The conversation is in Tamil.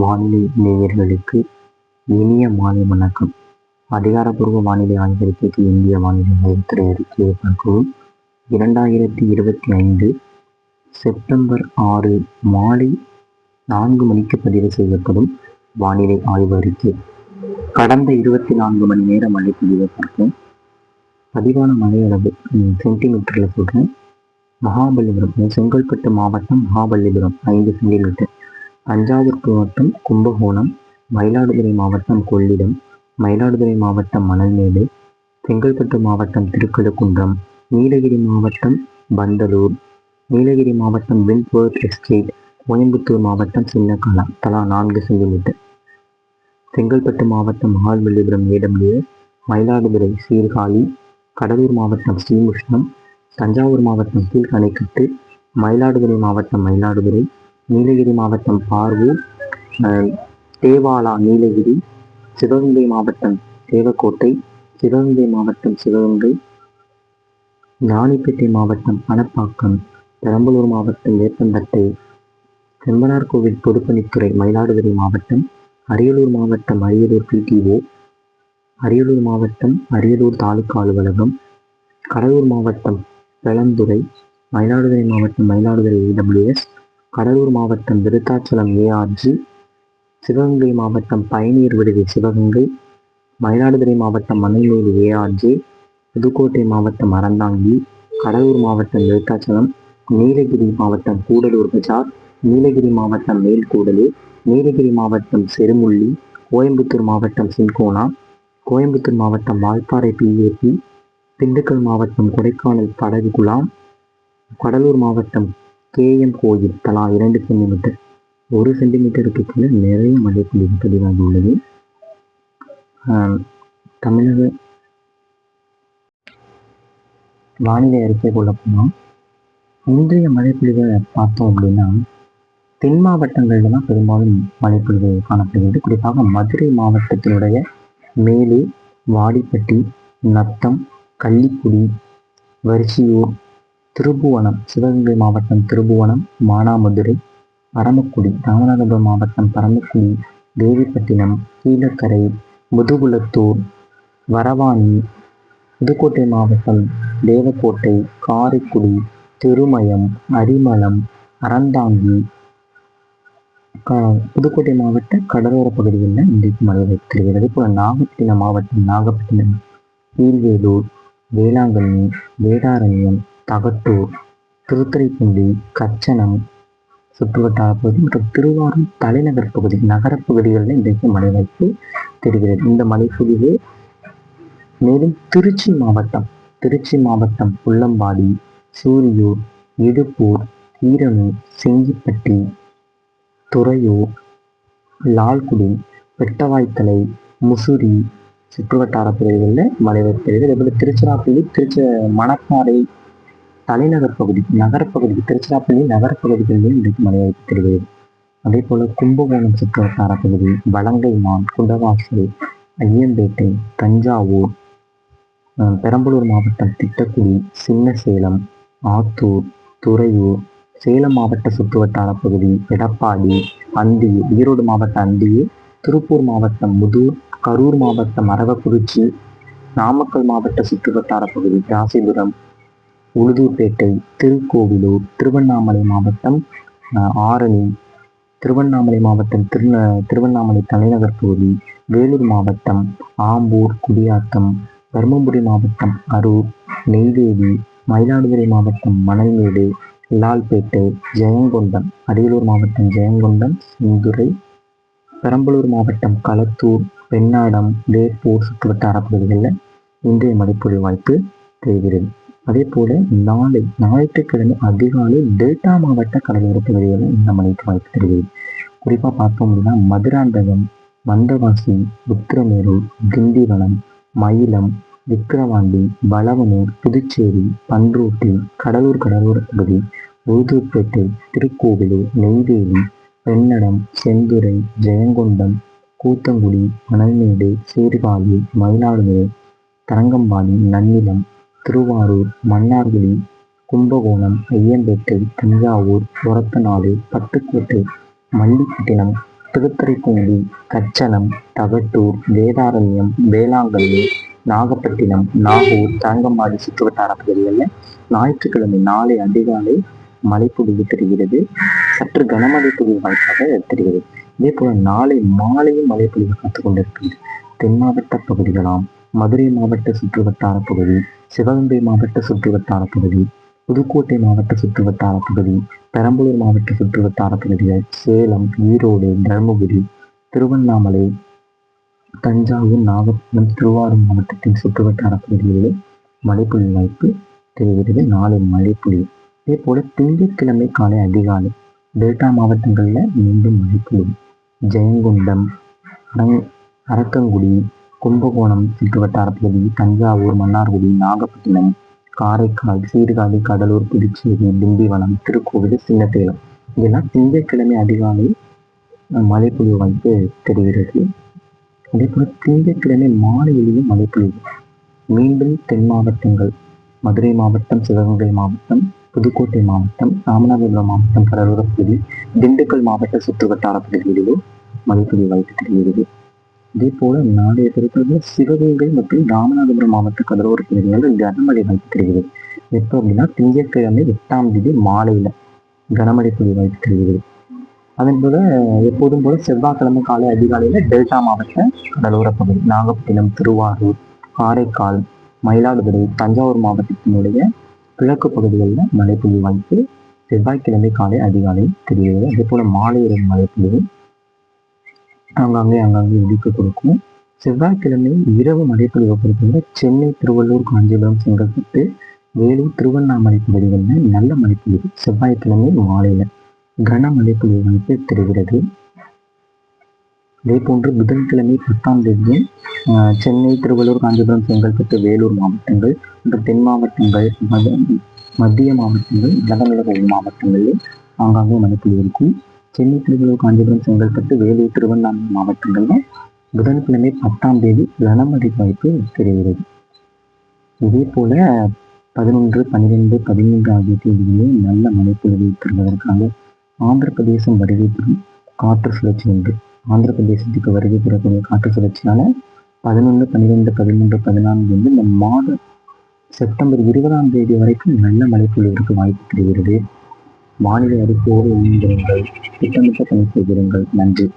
வானிலை நேயர்களுக்கு இனிய மாலை வணக்கம். அதிகாரப்பூர்வ வானிலை ஆய்வறிக்கைக்கு இந்திய வானிலை ஆய்வுத்துறை அறிக்கையை பார்க்கவும் இரண்டாயிரத்தி இருபத்தி ஐந்து செப்டம்பர் ஆறு மாலை நான்கு மணிக்கு பதிவு செய்யப்படும் வானிலை ஆய்வு அறிக்கை. கடந்த இருபத்தி நான்கு மணி நேர மழை பதிவை பார்ப்போம். பதிவான மழை அளவு சென்டிமீட்டரில் சொல்கிறேன் மகாபலிபுரம் செங்கல்பட்டு மாவட்டம் மகாபலிபுரம் ஐந்து சென்டிமீட்டர். தஞ்சாவூர் மாவட்டம் கும்பகோணம் மயிலாடுதுறை மாவட்டம் கொள்ளிடம் மயிலாடுதுறை மாவட்டம் மணல்மேடு செங்கல்பட்டு மாவட்டம் திருக்கழுக்குன்றம் நீலகிரி மாவட்டம் பந்தலூர் நீலகிரி மாவட்டம் வின்போர் எஸ்டேட் கோயம்புத்தூர் மாவட்டம் சின்னக்காலம் தலா நான்கு சென்டிமீட்டர். செங்கல்பட்டு மாவட்டம் மகாபலிபுரம் ஏடபிள்யூஎஸ் மயிலாடுதுறை சீர்காழி கடலூர் மாவட்டம் ஸ்ரீமுஷ்ணம் தஞ்சாவூர் மாவட்டம் கீழ்கணைக்கட்டு மயிலாடுதுறை மாவட்டம் மயிலாடுதுறை நீலகிரி மாவட்டம் பார்வூர் தேவாலா நீலகிரி சிவகங்கை மாவட்டம் தேவக்கோட்டை சிவகங்கை மாவட்டம் சிவகங்கை ராணிப்பேட்டை மாவட்டம் பணப்பாக்கம் பெரம்பலூர் மாவட்டம் வேப்பந்தட்டை செம்பனார் கோவில் பொதுப்பணித்துறை மயிலாடுதுறை மாவட்டம் அரியலூர் மாவட்டம் அரியலூர் பிடிஓ அரியலூர் மாவட்டம் அரியலூர் தாலுகா அலுவலகம் கடலூர் மாவட்டம் பெளந்துறை மயிலாடுதுறை மாவட்டம் மயிலாடுதுறை இடபிள்யூஎஸ் கடலூர் மாவட்டம் விருத்தாச்சலம் ஏஆர்ஜி சிவகங்கை மாவட்டம் பயணியர் விடுதி சிவகங்கை மயிலாடுதுறை மாவட்டம் மணல்மேடு ஏஆர்ஜி புதுக்கோட்டை மாவட்டம் அறந்தாங்கி கடலூர் மாவட்டம் விருத்தாச்சலம் நீலகிரி மாவட்டம் கூடலூர் பஜார் நீலகிரி மாவட்டம் மேல்கூடலூர் நீலகிரி மாவட்டம் செருமுள்ளி கோயம்புத்தூர் மாவட்டம் சின்கோனா கோயம்புத்தூர் மாவட்டம் வால்பாறை பிஏபி திண்டுக்கல் மாவட்டம் கொடைக்கானல் படகு குலாம் கடலூர் மாவட்டம் கேஎம் கோயில் தலா இரண்டு சென்டிமீட்டர். ஒரு சென்டிமீட்டருக்கு கீழே நிறைய மழை பொழிவு பதிவாகி உள்ளது தமிழக வானிலை அறிக்கை கொள்ள போனால் இன்றைய மழைப்பொழிவை பார்த்தோம் அப்படின்னா தென் மாவட்டங்களில் தான் பெரும்பாலும் மழைப்பொழிவு காணப்படுகிறது. குறிப்பாக மதுரை மாவட்டத்தினுடைய மேலே வாடிப்பட்டி நத்தம் கள்ளிக்குடி வரிசையூர் திருபுவனம் சிவகங்கை மாவட்டம் திருபுவனம் மானாமதுரை அரமக்குடி ராமநாதபுரம் மாவட்டம் பரமக்குடி தேவிப்பட்டினம் கீழக்கரை முதுகுளத்தூர் வரவாணி புதுக்கோட்டை மாவட்டம் தேவக்கோட்டை காரைக்குடி திருமயம் அரிமளம் அறந்தாங்கி புதுக்கோட்டை மாவட்ட கடலோர பகுதிகளில் இன்றைக்கு மழை வைத்திருக்கிறது அதே போல் நாகப்பட்டினம் மாவட்டம் நாகப்பட்டினம் கீழ்வேலூர் வேளாங்கண்ணி வேதாரண்யம் தகட்டூர் திருத்துறைப்பூண்டி கச்சனம் சுற்றுவட்டார பகுதி மற்றும் திருவாரூர் தலைநகர் பகுதி நகரப்பகுதிகளில் இன்றைக்கு மழை வாய்ப்பு தெரிகிறது. இந்த மழைப்பொழிவு மேலும் திருச்சி மாவட்டம் திருச்சி மாவட்டம் புள்ளம்பாடி சூரியூர் இடுப்பூர் ஈரனூர் செங்கிப்பட்டி துறையூர் லால்குடி வெட்டவாய்த்தலை முசுரி சுற்றுவட்டார பகுதிகளில் மழை தெரிகிறது. அதேபோல் திருச்சிராப்பள்ளி திருச்சி மணப்பாறை தலைநகர் பகுதி நகரப்பகுதி திருச்சிராப்பள்ளி நகரப்பகுதிகளிலும் இன்றைக்கு மழை தெரிகிறது. அதே போல கும்பகோணம் சுற்றுவட்டார பகுதி வலங்கைமான் குண்டவாசல் ஐயம்பேட்டை தஞ்சாவூர் பெரம்பலூர் மாவட்டம் திட்டக்குடி சின்ன சேலம் ஆத்தூர் துறையூர் சேலம் மாவட்ட சுற்றுவட்டார பகுதி எடப்பாடி அந்தியூர் ஈரோடு மாவட்ட அந்தியூர் திருப்பூர் மாவட்டம் முதூர் கரூர் மாவட்டம் அரவக்குறிச்சி நாமக்கல் மாவட்ட சுற்றுவட்டார பகுதி ராசிபுரம் உளுதூர்பேட்டை திருக்கோவிலூர் திருவண்ணாமலை மாவட்டம் ஆரணி திருவண்ணாமலை மாவட்டம் திரு திருவண்ணாமலை தலைநகர் பகுதி வேலூர் மாவட்டம் ஆம்பூர் குடியாத்தம் தருமபுரி மாவட்டம் அரூர் நெய்வேலி மயிலாடுதுறை மாவட்டம் மணல்மேடு லால்பேட்டை ஜெயங்கொண்டம் அரியலூர் மாவட்டம் ஜெயங்கொண்டம் செந்துறை பெரம்பலூர் மாவட்டம் களத்தூர் பெண்ணாடம் வேப்பூர் சுற்றுவட்டார பகுதிகளில் இன்றைய மழைப்பொழிவு வாய்ப்பு தெரிகிறது. அதே போல் நாளை ஞாயிற்றுக்கிழமை அதிகாலை டெல்டா மாவட்ட கடலோர பகுதிகளில் இந்த மழைக்கு வாய்ப்பு தெரிகிறது. குறிப்பாக பார்த்தோம் அப்படின்னா மதுராந்தகம் மந்தவாசி உத்திரமேரூர் திண்டிவனம் மயிலம் விக்கிரவாண்டி பலவனூர் புதுச்சேரி பன்ருட்டி கடலூர் கடலோர பகுதி உளுதூர்பேட்டை திருக்கோவிலூர் நெய்வேலி பெண்ணடம் செந்துறை ஜெயங்கொண்டம் கூத்தங்குடி மணல்மேடு சீர்காழி மயிலாடுதுறை தரங்கம்பாடி நன்னிலம் திருவாரூர் மன்னார்குடி கும்பகோணம் ஐயம்பேட்டை தஞ்சாவூர் ஒரத்தநாடு பட்டுக்கோட்டை மல்லிப்பட்டினம் திருத்துறைப்பூண்டி கச்சனம் தகட்டூர் வேதாரண்யம் வேளாங்கண்ணி நாகப்பட்டினம் நாகூர் தரங்கம்பாடி சுற்றுவட்டார பகுதிகளில் ஞாயிற்றுக்கிழமை நாளை அதிகாலை மழை பொழிவு தெரிகிறது. சற்று கனமழை பொழிவு வாய்ப்பாக தெரிகிறது. இதே போல நாளை மாலையும் மழை பொழிவு காத்துக் கொண்டிருக்கிறது தென் மாவட்ட பகுதிகளாம் மதுரை மாவட்ட சுற்றுவட்டார பகுதி சிவகங்கை மாவட்ட சுற்றுவட்டார பகுதி புதுக்கோட்டை மாவட்ட சுற்றுவட்டார பகுதி பெரம்பலூர் மாவட்ட சுற்றுவட்டார பகுதிகள் சேலம் ஈரோடு தருமபுரி திருவண்ணாமலை தஞ்சாவூர் நாகப்பட்டினம் திருவாரூர் மாவட்டத்தின் சுற்றுவட்டார பகுதிகளில் மழைப்பொழிவு வாய்ப்பு தெரிகிறது நாளை மழைப்பொழிவு. இதே போல திங்கட்கிழமை காலை அதிகாலை டெல்டா மாவட்டங்களில் மீண்டும் மழைப்பொழிவு. ஜெயங்கொண்டம் அரக்கங்குடி கும்பகோணம் சுற்றுவட்டார பகுதி தஞ்சாவூர் மன்னார்குடி நாகப்பட்டினம் காரைக்கால் சீர்காழி கடலூர் புதுச்சேரி திண்டிவனம் திருக்கோவில் சின்னத்தேலம். இதெல்லாம் திங்கட்கிழமை அதிகாலை மழைப்பொழிவு வாய்ப்பு தெரிகிறது. அதே போல திங்கட்கிழமை மாலையிலேயும் மழைப்பொழிவு. மீண்டும் தென் மாவட்டங்கள் மதுரை மாவட்டம் சிவகங்கை மாவட்டம் புதுக்கோட்டை மாவட்டம் ராமநாதபுரம் மாவட்டம் கடலோர பகுதி திண்டுக்கல் மாவட்ட சுற்றுவட்டார பகுதிகளிலும் மழைப்பொழிவு வாய்ப்பு தெரிகிறது. இதே போல நாளைய திருப்பதி சிவகங்கை மற்றும் ராமநாதபுரம் மாவட்ட கடலோர பகுதிகளில் கனமழை வாய்ப்பு தெரிகிறது. எப்போ அப்படின்னா திங்கட்கிழமை எட்டாம் தேதி மாலையில் கனமழை பொழிவு வாய்ப்பு தெரிகிறது. அதன் போல எப்போதும் போல செவ்வாய்க்கிழமை காலை அதிகாலையில் டெல்டா மாவட்ட கடலோர பகுதி நாகப்பட்டினம் திருவாரூர் காரைக்கால் மயிலாடுதுறை தஞ்சாவூர் மாவட்டத்தினுடைய கிழக்கு பகுதிகளில் மழை பொழிவு வாய்ப்பு செவ்வாய்க்கிழமை காலை அதிகாலை தெரிகிறது. அதே போல மாலை மழை பொழிவு ஆங்காங்கே ஆங்காங்கே இடிப்பு கொடுக்கும். செவ்வாய்க்கிழமை இரவு மழைப்பொழிவை பொறுத்தவரை சென்னை திருவள்ளூர் காஞ்சிபுரம் செங்கல்பட்டு வேலூர் திருவண்ணாமலை பகுதிகளில் நல்ல மழைப்பொழிவு செவ்வாய்க்கிழமை மாலையில் கன மழைப்பொழிவு வந்து தெரிகிறது. அதே போன்று புதன்கிழமை பத்தாம் தேதி சென்னை திருவள்ளூர் காஞ்சிபுரம் செங்கல்பட்டு வேலூர் மாவட்டங்கள் மற்றும் தென் மாவட்டங்கள் மத்திய மாவட்டங்கள் வடகிழக்கு மாவட்டங்களில் ஆங்காங்கே மழைப்பொழிவு இருக்கும். சென்னை திருவள்ளூர் காஞ்சிபுரம் செங்கல்பட்டு வேலூர் திருவண்ணாமலை மாவட்டங்களில் புதன்கிழமை பத்தாம் தேதி கனமழை வாய்ப்பு தெரிகிறது. இதே போல பதினொன்று பன்னிரெண்டு பதிமூன்று ஆகிய தேதிகளில் நல்ல மழைப்பொழிவை பெறுவதற்காக ஆந்திர பிரதேசம் வருகை பெறும் காற்று சுழற்சி உண்டு. ஆந்திர பிரதேசத்துக்கு வருகை பெறக்கூடிய காற்று சுழற்சியால் பதினொன்று பன்னிரெண்டு பதிமூன்று பதினான்கு வந்து இந்த மாதம் செப்டம்பர் இருபதாம் தேதி வரைக்கும் நல்ல மழைப்பொழிவிற்கு வாய்ப்பு தெரிகிறது. வானிலை அறிக்கையோடு இணைந்திருங்கள். திட்டமிட்ட பணி செய்திருங்கள் நன்றி.